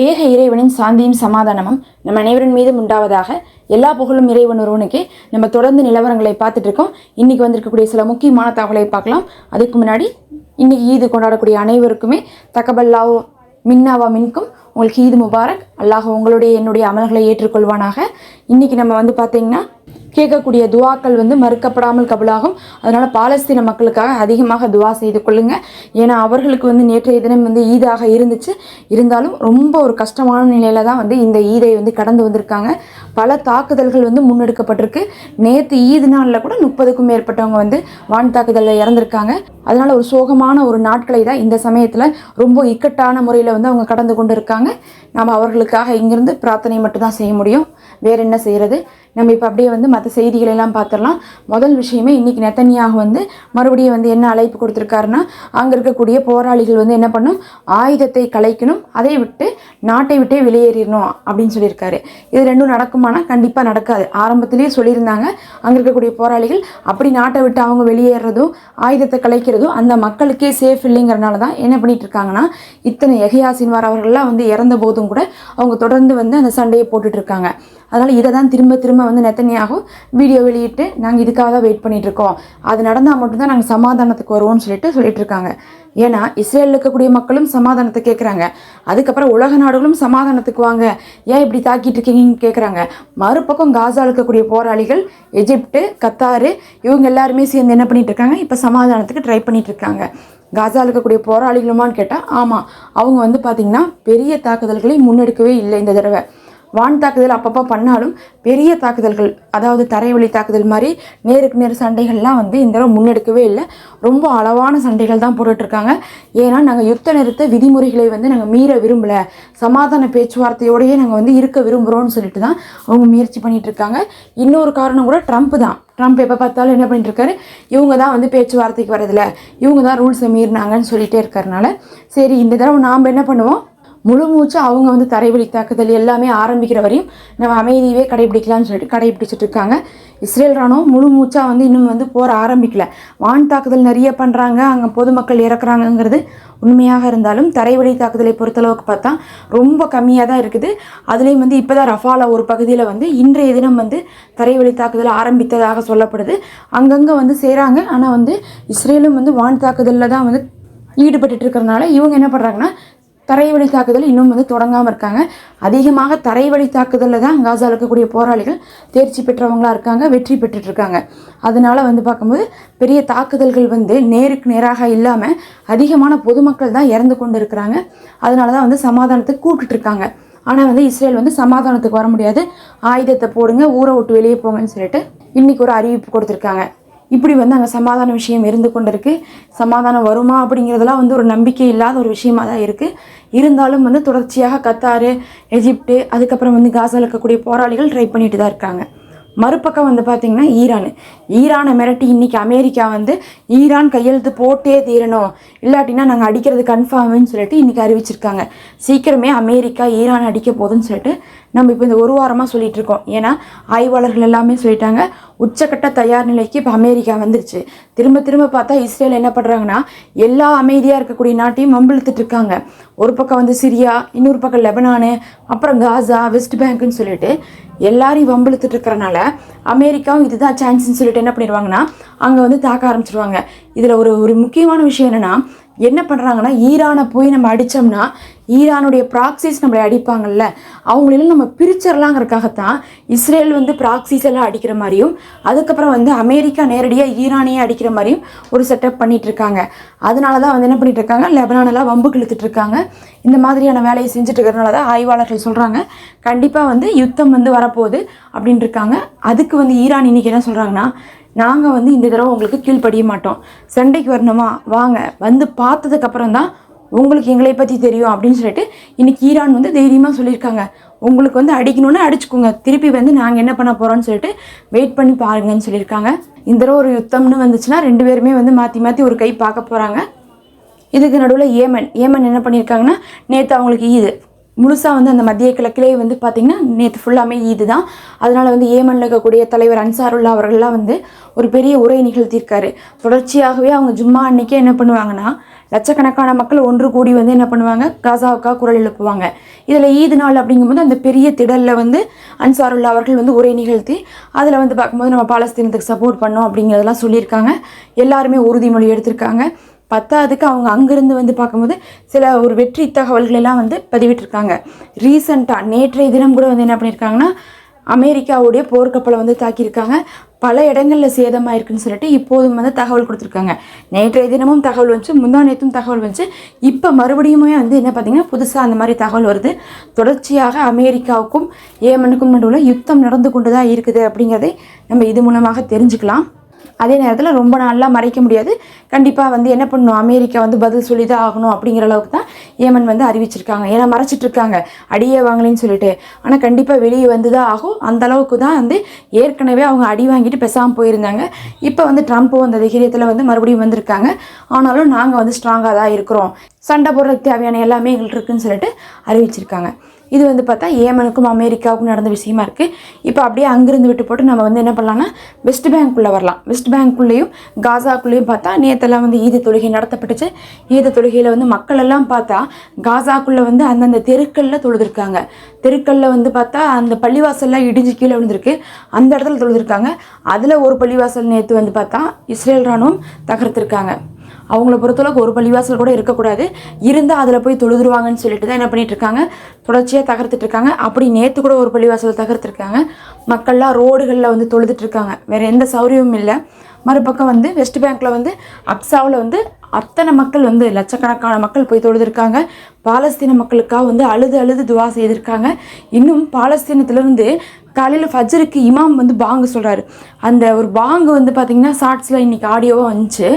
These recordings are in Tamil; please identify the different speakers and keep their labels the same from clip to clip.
Speaker 1: ஏக இறைவனின் சாந்தியும் சமாதானமும் நம்ம அனைவரின் மீதும் உண்டாவதாக எல்லா புகழும் இறைவன் ஒருவனுக்கே நம்ம தொடர்ந்து நிலவரங்களை பார்த்துட்டு இருக்கோம் இன்றைக்கி வந்திருக்கக்கூடிய சில முக்கியமான தகவலை பார்க்கலாம். அதுக்கு முன்னாடி இன்றைக்கி ஈது கொண்டாடக்கூடிய அனைவருக்குமே தகபல்லாவோ மின்னாவா மின்கும் உங்களுக்கு ஈது முபாரக். அல்லாஹ் உங்களுடைய என்னுடைய அமல்களை ஏற்றுக்கொள்வானாக. இன்றைக்கி நம்ம வந்து பார்த்திங்கன்னா கேட்கக்கூடிய துவாக்கள் வந்து மறுக்கப்படாமல் கபலாகும். அதனால் பாலஸ்தீன மக்களுக்காக அதிகமாக துவா செய்து கொள்ளுங்க. ஏன்னா அவர்களுக்கு வந்து நேற்றைய தினம் வந்து ஈதாக இருந்துச்சு. இருந்தாலும் ரொம்ப ஒரு கஷ்டமான நிலையில தான் வந்து இந்த ஈதை வந்து கடந்து வந்திருக்காங்க. பல தாக்குதல்கள் வந்து முன்னெடுக்கப்பட்டிருக்கு. நேற்று ஈது நாளில் கூட முப்பதுக்கும் மேற்பட்டவங்க வந்து வான் தாக்குதலில் இறந்திருக்காங்க. அதனால் ஒரு சோகமான ஒரு நாட்களை தான் இந்த சமயத்தில் ரொம்ப இக்கட்டான முறையில் வந்து அவங்க கடந்து கொண்டு இருக்காங்க நாம் அவர்களுக்காக இங்கிருந்து பிரார்த்தனை மட்டும்தான் செய்ய முடியும். வேற என்ன செய்கிறது நம்ம இப்போ அப்படியே வந்து மற்ற செய்திகளெல்லாம் பார்த்துடலாம். முதல் விஷயமே இன்றைக்கி நெத்தனியாக வந்து மறுபடியும் வந்து என்ன அழைப்பு கொடுத்துருக்காருன்னா அங்கே இருக்கக்கூடிய போராளிகள் வந்து என்ன பண்ணும்? ஆயுதத்தை கலைக்கணும். அதை விட்டு நாட்டை விட்டே வெளியேறிடணும் அப்படின்னு சொல்லியிருக்காரு. இது ரெண்டும் நடக்குமானா? கண்டிப்பாக நடக்காது. ஆரம்பத்திலேயே சொல்லியிருந்தாங்க அங்கே இருக்கக்கூடிய போராளிகள் அப்படி நாட்டை விட்டு அவங்க வெளியேறதும் ஆயுதத்தை கலைக்கிறதும் அந்த மக்களுக்கே சேஃப் இல்லைங்கிறனால தான் என்ன பண்ணிட்டு இருக்காங்கன்னா இத்தனை எகையா சின்வார் அவர்கள்லாம் வந்து இறந்த போதும் கூட அவங்க தொடர்ந்து வந்து அந்த சண்டையை போட்டுட்டு இருக்காங்க. அதனால் இதை தான் திரும்ப திரும்ப வந்து நெத்தனியாகும். வீடியோ வெளியிட்டு நாங்கள் இதுக்காக தான் வெயிட் பண்ணிகிட்ருக்கோம் இருக்கோம் அது நடந்தால் மட்டும்தான் நாங்கள் சமாதானத்துக்கு வருவோம்னு சொல்லிட்டு சொல்லிட்டு இருக்காங்க ஏன்னா இஸ்ரேலில் இருக்கக்கூடிய மக்களும் சமாதானத்தை கேட்குறாங்க அதுக்கப்புறம் உலக நாடுகளும் சமாதானத்துக்கு வாங்க. ஏன் இப்படி தாக்கிட்டு இருக்கீங்கன்னு கேட்குறாங்க மறுபக்கம் காசா இருக்கக்கூடிய போராளிகள் எஜிப்டு கத்தாரு இவங்க எல்லாருமே சேர்ந்து என்ன பண்ணிட்டு இருக்காங்க இப்போ சமாதானத்துக்கு ட்ரை பண்ணிட்டு இருக்காங்க காசாவில் இருக்கக்கூடிய போராளிகளுமான்னு கேட்டால் ஆமாம் அவங்க வந்து பார்த்திங்கன்னா பெரிய தாக்குதல்களை முன்னெடுக்கவே இல்லை இந்த தடவை. வான் தாக்குதல் அப்பப்போ பண்ணாலும் பெரிய தாக்குதல்கள் அதாவது தரைவழி தாக்குதல் மாதிரி நேருக்கு நேர் சண்டைகள்லாம் வந்து இந்த தடவை முன்னெடுக்கவே இல்லை. ரொம்ப அளவான சண்டைகள் தான் போட்டுட்ருக்காங்க. ஏன்னா நாங்கள் யுத்த நிறுத்த விதிமுறைகளை வந்து நாங்கள் மீற விரும்பலை. சமாதான பேச்சுவார்த்தையோடையே நாங்கள் வந்து இருக்க விரும்புகிறோம்னு சொல்லிட்டு தான் அவங்க முயற்சி பண்ணிகிட்ருக்காங்க இன்னொரு காரணம் கூட ட்ரம்ப் தான். ட்ரம்ப் எப்போ பார்த்தாலும் என்ன பண்ணிட்டுருக்காரு இவங்க தான் வந்து பேச்சுவார்த்தைக்கு வரதில்லை இவங்க தான் ரூல்ஸை மீறினாங்கன்னு சொல்லிகிட்டே இருக்கிறனால சரி இந்த தடவை நாம் என்ன பண்ணுவோம்? முழு மூச்சு அவங்க வந்து தரைவழி தாக்குதல் எல்லாமே ஆரம்பிக்கிற வரையும் நம்ம அமைதியவே கடைபிடிக்கலாம்னு சொல்லிட்டு கடைபிடிச்சிட்டு இருக்காங்க. இஸ்ரேல் ராணுவம் முழு மூச்சாக வந்து இன்னும் வந்து போர் ஆரம்பிக்கல. வான் தாக்குதல் நிறைய பண்ணுறாங்க அங்கே பொதுமக்கள் இறக்குறாங்கங்கிறது உண்மையாக இருந்தாலும் தரைவழி தாக்குதலை பொறுத்தளவுக்கு பார்த்தா ரொம்ப கம்மியாக தான் இருக்குது. அதுலேயும் வந்து இப்போ தான் ரஃபாலா ஒரு பகுதியில் வந்து இன்றைய தினம் வந்து தரைவழி தாக்குதல் ஆரம்பித்ததாக சொல்லப்படுது. அங்கங்கே வந்து செய்கிறாங்க ஆனால் வந்து இஸ்ரேலும் வந்து வான் தாக்குதலில் தான் வந்து ஈடுபட்டு இருக்கிறதுனால இவங்க என்ன பண்ணுறாங்கன்னா தரைவழி தாக்குதல் இன்னும் வந்து தொடங்காமல் இருக்காங்க. அதிகமாக தரைவழி தாக்குதலில் தான் காசாவில் இருக்கக்கூடிய போராளிகள் தேர்ச்சி பெற்றவங்களாக இருக்காங்க வெற்றி பெற்றுட்ருக்காங்க அதனால் அதனால வந்து பார்க்கும்போது பெரிய தாக்குதல்கள் வந்து நேருக்கு நேராக இல்லாமல் அதிகமான பொதுமக்கள் தான் இறந்து கொண்டு இருக்கிறாங்க. அதனால தான் வந்து சமாதானத்துக்கு கூப்பிட்டுட்டு இருக்காங்க. ஆனால் வந்து இஸ்ரேல் வந்து சமாதானத்துக்கு வர முடியாது. ஆயுதத்தை போடுங்க ஊரை விட்டு வெளியே போங்கன்னு சொல்லிட்டு இன்றைக்கி ஒரு அறிவிப்பு கொடுத்துருக்காங்க. இப்படி வந்து அங்கே சமாதான விஷயம் இருந்து கொண்டிருக்கு. சமாதானம் வருமா அப்படிங்கிறதுலாம் வந்து ஒரு நம்பிக்கை இல்லாத ஒரு விஷயமா தான் இருக்குது இருந்தாலும் வந்து தொடர்ச்சியாக கத்தாரு எஜிப்டு அதுக்கப்புறம் வந்து காசாவில் இருக்கக்கூடிய போராளிகள் ட்ரை பண்ணிட்டு தான் இருக்காங்க. மறுபக்கம் வந்து பார்த்திங்கன்னா ஈரான். ஈரானை மிரட்டி இன்றைக்கி அமெரிக்கா வந்து ஈரான் கையெழுத்து போட்டே தீரணும். இல்லாட்டினா நாங்கள் அடிக்கிறது கன்ஃபார்ம்னு சொல்லிட்டு இன்னைக்கு அறிவிச்சிருக்காங்க. சீக்கிரமே அமெரிக்கா ஈரான் அடிக்க போகுதுன்னு சொல்லிட்டு நம்ம இப்போ இந்த ஒரு வாரமாக சொல்லிட்டு இருக்கோம் ஏன்னா ஆய்வாளர்கள் எல்லாமே சொல்லிட்டாங்க உச்சக்கட்ட தயார் நிலைக்கு இப்போ அமெரிக்கா வந்துருச்சு. திரும்ப திரும்ப பார்த்தா இஸ்ரேல் என்ன பண்ணுறாங்கன்னா எல்லா அமைதியாக இருக்கக்கூடிய நாட்டையும் மம்பிழுத்துட்டு இருக்காங்க ஒரு பக்கம் வந்து சிரியா இன்னொரு பக்கம் லெபனானு அப்புறம் காசா வெஸ்ட் பேங்க்னு சொல்லிட்டு எல்லாரையும் வம்பிழுத்துட்டு இருக்கிறனால அமெரிக்காவும் இதுதான் சான்ஸ்ன்னு சொல்லிட்டு என்ன பண்ணிடுவாங்கன்னா அங்கே வந்து தாக்க ஆரம்பிச்சிருவாங்க. இதில் ஒரு ஒரு முக்கியமான விஷயம் என்னென்னா என்ன பண்ணுறாங்கன்னா ஈரானை போய் நம்ம அடித்தோம்னா ஈரானுடைய ப்ராக்சிஸ் நம்மளை அடிப்பாங்கல்ல அவங்களெல்லாம் நம்ம பிரிச்சிடலாங்கிறதுக்காகத்தான் இஸ்ரேல் வந்து ப்ராக்சிஸ் எல்லாம் அடிக்கிற மாதிரியும் அதுக்கப்புறம் வந்து அமெரிக்கா நேரடியாக ஈரானையே அடிக்கிற மாதிரியும் ஒரு செட்டப் பண்ணிகிட்ருக்காங்க இருக்காங்க அதனால தான் வந்து என்ன பண்ணிகிட்டு இருக்காங்க லெபனானெல்லாம் வம்பு இழுத்துட்ருக்காங்க இந்த மாதிரியான வேலையை செஞ்சுட்டு இருக்கிறனால தான் ஆய்வாளர்கள் சொல்கிறாங்க கண்டிப்பாக வந்து யுத்தம் வந்து வரப்போகுது அப்படின்ட்டுருக்காங்க. அதுக்கு வந்து ஈரான் இன்னைக்கு என்ன சொல்கிறாங்கன்னா நாங்கள் வந்து இந்த தடவை உங்களுக்கு கீழ்ப்படிய மாட்டோம். சண்டைக்கு வரணுமா? வாங்க. வந்து பார்த்ததுக்கப்புறம் தான் உங்களுக்கு எங்களை பற்றி தெரியும் அப்படின்னு சொல்லிட்டு இன்னைக்கு ஈரான் வந்து தைரியமாக சொல்லியிருக்காங்க. உங்களுக்கு வந்து அடிக்கணும்னு அடிச்சுக்கோங்க. திருப்பி வந்து நாங்கள் என்ன பண்ண போகிறோம்னு சொல்லிட்டு வெயிட் பண்ணி பாருங்கன்னு சொல்லியிருக்காங்க. இந்த தடவை ஒரு யுத்தம்னு வந்துச்சுன்னா ரெண்டு பேருமே வந்து மாற்றி மாற்றி ஒரு கை பார்க்க போகிறாங்க இதுக்கு நடுவில் ஏமன் ஏமன் என்ன பண்ணியிருக்காங்கன்னா நேற்று அவங்களுக்கு ஈது. முழுசாக வந்து அந்த மத்திய கிழக்கிலே வந்து பார்த்திங்கன்னா நேற்று ஃபுல்லாமே ஈது தான் அதனால் வந்து ஏமனில் இருக்கக்கூடிய தலைவர் அன்சாருல்லா அவர்கள்லாம் வந்து ஒரு பெரிய உரை நிகழ்த்தியிருக்காரு. தொடர்ச்சியாகவே அவங்க ஜும்மா அன்னைக்கே என்ன பண்ணுவாங்கன்னா லட்சக்கணக்கான மக்கள் ஒன்று கூடி வந்து என்ன பண்ணுவாங்க காசாவுக்காக குரல் எழுப்புவாங்க. இதில் ஈது நாள் அப்படிங்கும்போது அந்த பெரிய திடலில் வந்து அன்சாருல்லா அவர்கள் வந்து உரை நிகழ்த்தி அதில் வந்து பார்க்கும்போது நம்ம பாலஸ்தீனத்துக்கு சப்போர்ட் பண்ணோம் அப்படிங்கிறதெல்லாம் சொல்லியிருக்காங்க. எல்லாருமே உறுதிமொழி எடுத்திருக்காங்க. பத்தாவதுக்கு அவங்க அங்கேருந்து வந்து பார்க்கும்போது சில ஒரு வெற்றி தகவல்கள் எல்லாம் வந்து பதிவிட்டிருக்காங்க. ரீசண்டாக நேற்றைய தினம் கூட வந்து என்ன பண்ணியிருக்காங்கன்னா அமெரிக்காவுடைய போர்க்கப்பலை வந்து தாக்கியிருக்காங்க. பல இடங்களில் சேதமாயிருக்குன்னு சொல்லிட்டு இப்போதும் வந்து தகவல் கொடுத்துருக்காங்க. நேற்றைய தினமும் தகவல் வந்துச்சு முந்தா நேற்றும் தகவல் வந்துச்சு. இப்போ மறுபடியுமே வந்து என்ன பார்த்தீங்கன்னா புதுசாக அந்த மாதிரி தகவல் வருது. தொடர்ச்சியாக அமெரிக்காவுக்கும் ஏமனுக்கும் நடுவில் யுத்தம் நடந்து கொண்டு தான் இருக்குது அப்படிங்கிறதை நம்ம இது மூலமாக தெரிஞ்சுக்கலாம். அதே நேரத்தில் ரொம்ப நாளெலாம் மறைக்க முடியாது. கண்டிப்பாக வந்து என்ன பண்ணணும்? அமெரிக்கா வந்து பதில் சொல்லி தான் ஆகணும் அப்படிங்கிற அளவுக்கு தான் ஏமன் வந்து அறிவிச்சிருக்காங்க. ஏன்னா மறைச்சிட்டு இருக்காங்க அடியே வாங்கலைன்னு சொல்லிட்டு. ஆனால் கண்டிப்பாக வெளியே வந்து தான் ஆகும். அந்த அளவுக்கு தான் வந்து ஏற்கனவே அவங்க அடி வாங்கிட்டு பேசாமல் போயிருந்தாங்க. இப்போ வந்து ட்ரம்ப்பும் அந்த தைரியத்தில் வந்து மறுபடியும் வந்திருக்காங்க. ஆனாலும் நாங்கள் வந்து ஸ்ட்ராங்காக தான் இருக்கிறோம். சண்டை போடுறதுக்கு தேவையான எல்லாமே எங்கள்கிட்ட இருக்குன்னு சொல்லிட்டு அறிவிச்சிருக்காங்க. இது வந்து பார்த்தா ஏமனுக்கும் அமெரிக்காவுக்கும் நடந்த விஷயமா இருக்குது இப்போ அப்படியே அங்கிருந்து விட்டு போட்டு நம்ம வந்து என்ன பண்ணலாம்னா வெஸ்ட் பேங்க்குள்ளே வரலாம். வெஸ்ட் பேங்க்குள்ளேயும் காசாக்குள்ளேயும் பார்த்தா நேற்றெல்லாம் வந்து ஈது தொழுகை நடத்தப்பட்டுச்சு. ஈது தொழுகையில் வந்து மக்கள் எல்லாம் பார்த்தா காசாக்குள்ளே வந்து அந்தந்த தெருக்களில் தொழுதுருக்காங்க. தெருக்களில் வந்து பார்த்தா அந்த பள்ளிவாசல்லாம் இடிஞ்சு கீழே விழுந்திருக்கு. அந்த இடத்துல தொழுதுருக்காங்க. அதில் ஒரு பள்ளிவாசல் நேற்று வந்து பார்த்தா இஸ்ரேல் ராணுவம் தகர்த்திருக்காங்க. அவங்கள பொறுத்தளவுக்கு ஒரு பள்ளிவாசல் கூட இருக்கக்கூடாது. இருந்தால் அதில் போய் தொழுதுருவாங்கன்னு சொல்லிட்டு தான் என்ன பண்ணிகிட்ருக்காங்க தொடர்ச்சியாக தகர்த்துட்டு இருக்காங்க அப்படி நேற்று கூட ஒரு பள்ளிவாசல் தகர்த்துருக்காங்க. மக்கள்லாம் ரோடுகளில் வந்து தொழுதுட்ருக்காங்க வேறு எந்த சௌரியமும் இல்லை. மறுபக்கம் வந்து வெஸ்ட் பேங்க்கில் வந்து அப்சாவில் வந்து அத்தனை மக்கள் வந்து லட்சக்கணக்கான மக்கள் போய் தொழுதுருக்காங்க. பாலஸ்தீன மக்களுக்காக வந்து அழுது அழுது துவா செய்திருக்காங்க. இன்னும் பாலஸ்தீனத்துலேருந்து காலையில் ஃபஜ்ருக்கு இமாம் வந்து பாங்கு சொல்கிறாரு அந்த ஒரு பாங்கு வந்து பார்த்திங்கன்னா ஷார்ட்ஸில் இன்றைக்கி ஆடியோவாக வந்துச்சு.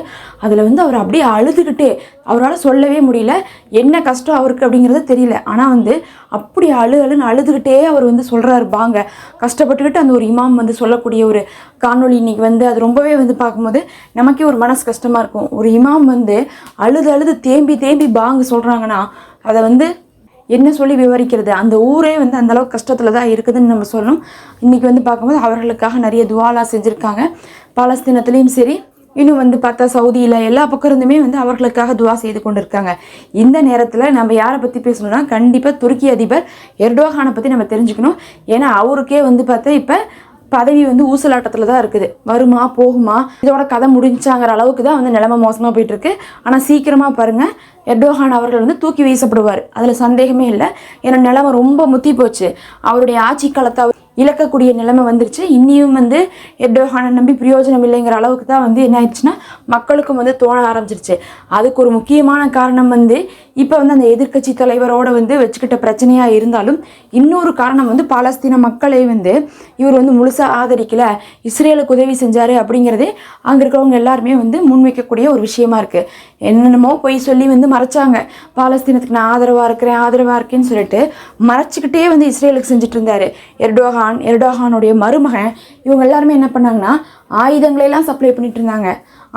Speaker 1: அதில் வந்து அவர் அப்படியே அழுதுகிட்டே அவரால் சொல்லவே முடியல. என்ன கஷ்டம் அவருக்கு அப்படிங்கிறது தெரியல. ஆனால் வந்து அப்படி அழு அழுன்னு அழுதுகிட்டே அவர் வந்து சொல்கிறாரு பாங்க. கஷ்டப்பட்டுக்கிட்டு அந்த ஒரு இமாம் வந்து சொல்லக்கூடிய ஒரு காணொளி இன்னைக்கு வந்து அது ரொம்பவே வந்து பார்க்கும்போது நமக்கே ஒரு மனசு கஷ்டமாக இருக்கும். ஒரு இமாம் வந்து அழுது அழுது தேம்பி தேம்பி பாங்கு சொல்கிறாங்கன்னா அதை வந்து என்ன சொல்லி விவரிக்கிறது? அந்த ஊரே வந்து அந்தளவுக்கு கஷ்டத்தில் தான் இருக்குதுன்னு நம்ம சொல்லணும். இன்றைக்கி வந்து பார்க்கும்போது அவர்களுக்காக நிறைய துவாலா செஞ்சுருக்காங்க. பாலஸ்தீனத்துலேயும் சரி இன்னும் வந்து பார்த்தா சவுதியில் எல்லா பக்கம் இருந்துமே வந்து அவர்களுக்காக துவா செய்து கொண்டிருக்காங்க. இந்த நேரத்தில் நம்ம யாரை பற்றி பேசணும்னா கண்டிப்பாக துருக்கி அதிபர் எர்டோகானை பற்றி நம்ம தெரிஞ்சுக்கணும். ஏன்னா அவருக்கே வந்து பார்த்தா இப்போ பதவி வந்து ஊசலாட்டத்தில் தான் இருக்குது. வருமா போகுமா? இதோட கதை முடிஞ்சாங்கிற அளவுக்கு தான் வந்து நிலைமை மோசமாக போயிட்டு இருக்கு ஆனால் சீக்கிரமாக பாருங்கள் எர்டோகான் அவர்கள் வந்து தூக்கி வீசப்படுவார். அதில் சந்தேகமே இல்லை. ஏன்னா நிலைமை ரொம்ப முத்தி போச்சு. அவருடைய ஆட்சி காலத்தை அவர் இழக்கக்கூடிய நிலைமை வந்துருச்சு. இன்னியும் வந்து எர்டோகானை நம்பி பிரயோஜனம் இல்லைங்கிற அளவுக்கு தான் வந்து என்ன ஆயிடுச்சுன்னா மக்களுக்கும் வந்து தோண ஆரம்பிச்சிருச்சு. அதுக்கு ஒரு முக்கியமான காரணம் வந்து இப்போ வந்து அந்த எதிர்க்கட்சி தலைவரோட வந்து வச்சுக்கிட்ட பிரச்சனையாக இருந்தாலும் இன்னொரு காரணம் வந்து பாலஸ்தீன மக்களை வந்து இவர் வந்து முழுசாக ஆதரிக்கல. இஸ்ரேலுக்கு உதவி செஞ்சார் அப்படிங்கிறதே அங்கே இருக்கிறவங்க எல்லாருமே வந்து முன்வைக்கக்கூடிய ஒரு விஷயமா இருக்குது என்னென்னமோ பொய் சொல்லி வந்து மறைச்சாங்க. பாலஸ்தீனத்துக்கு நான் ஆதரவாக இருக்கிறேன் ஆதரவாக இருக்கேன்னு சொல்லிட்டு மறைச்சிக்கிட்டே வந்து இஸ்ரேலுக்கு செஞ்சுட்டு இருந்தார். எர்டோகான் எர்டோகானுடைய மருமகன் இவங்க எல்லாருமே என்ன பண்ணாங்கன்னா ஆயுதங்களெல்லாம் சப்ளை பண்ணிட்டு இருந்தாங்க.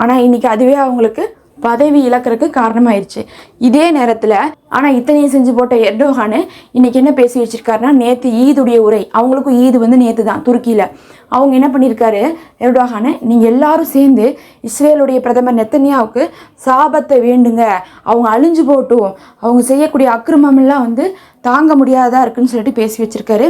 Speaker 1: ஆனால் இன்றைக்கி அதுவே அவங்களுக்கு பதவி இழக்கிறதுக்கு காரணமாயிருச்சு. இதே நேரத்தில் ஆனால் இத்தனையும் செஞ்சு போட்ட எர்டோகானு இன்னைக்கு என்ன பேசி வச்சிருக்காருன்னா நேற்று ஈதுடைய உரை. அவங்களுக்கும் ஈது வந்து நேற்று தான் துருக்கியில். அவங்க என்ன பண்ணியிருக்காரு எர்டோகானு நீங்கள் எல்லாரும் சேர்ந்து இஸ்ரேலுடைய பிரதமர் நெத்தனியாவுக்கு சாபத்தை வேண்டுங்க. அவங்க அழிஞ்சு போட்டும் அவங்க செய்யக்கூடிய அக்கிரமமெல்லாம் வந்து தாங்க முடியாததாக இருக்குன்னு சொல்லிட்டு பேசி வச்சிருக்காரு.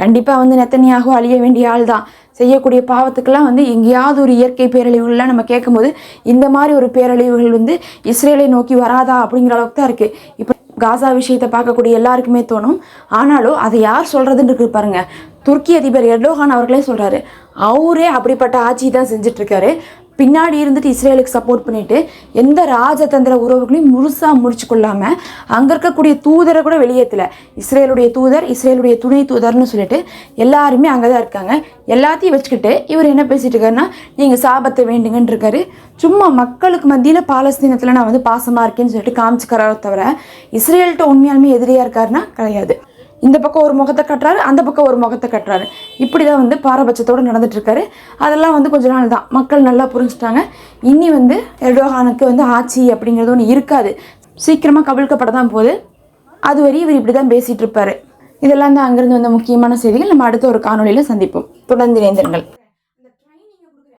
Speaker 1: கண்டிப்பாக வந்து நெத்தனியாகவும் அழிய வேண்டிய ஆள் தான் செய்யக்கூடிய பாவத்துக்கெல்லாம் வந்து எங்கேயாவது ஒரு இயற்கை பேரழிவுகள்லாம் நம்ம கேட்கும்போது இந்த மாதிரி ஒரு பேரழிவுகள் வந்து இஸ்ரேலை நோக்கி வராதா அப்படிங்கிற அளவுக்கு தான் இருக்குது இப்போ காசா விஷயத்தை பார்க்கக்கூடிய எல்லாருக்குமே தோணும். ஆனாலும் அதை யார் சொல்கிறதுன்னு இருக்கு பாருங்க. துருக்கி அதிபர் எர்டோகான் அவர்களே சொல்கிறாரு அவரே அப்படிப்பட்ட ஆட்சி தான் செஞ்சிட்ருக்காரு. பின்னாடி இருந்துட்டு இஸ்ரேலுக்கு சப்போர்ட் பண்ணிட்டு எந்த ராஜதந்திர உறவுகளையும் முழுசாக முடிச்சு கொள்ளாமல் அங்கே இருக்கக்கூடிய தூதரை கூட வெளியேற்றல இஸ்ரேலுடைய தூதர் இஸ்ரேலுடைய துணை தூதர்னு சொல்லிட்டு எல்லாருமே அங்கே தான் இருக்காங்க. எல்லாத்தையும் வச்சுக்கிட்டு இவர் என்ன பேசிட்டு இருக்காருன்னா நீங்கள் சாபத்தை வேண்டுங்கன்னு இருக்காரு சும்மா மக்களுக்கு மத்தியில் பாலஸ்தீனத்தில் நான் வந்து பாசமாக இருக்கேன்னு சொல்லிட்டு காமிச்சுக்கிறாரோ தவிர இஸ்ரேல்கிட்ட உண்மையாலுமே எதிரியாக இருக்காருன்னா கிடையாது. இந்த பக்கம் ஒரு முகத்தை கட்டுறாரு அந்த பக்கம் ஒரு முகத்தை கட்டுறாரு. இப்படி தான் வந்து பாரபட்சத்தோடு நடந்துட்டுருக்காரு. அதெல்லாம் வந்து கொஞ்ச நாள் தான். மக்கள் நல்லா புரிஞ்சுட்டாங்க. இனி வந்து எர்டோகானுக்கு வந்து ஆட்சி அப்படிங்கிறது ஒன்று இருக்காது. சீக்கிரமாக கவிழ்க்கப்பட தான் போகுது. அது வரை இவர் இப்படி தான் பேசிகிட்டு இருப்பார். இதெல்லாம் தான் அங்கேருந்து வந்த முக்கியமான செய்திகள். நம்ம அடுத்த ஒரு காணொலியில் சந்திப்போம். தொடர்ந்து இணைந்திருங்கள்.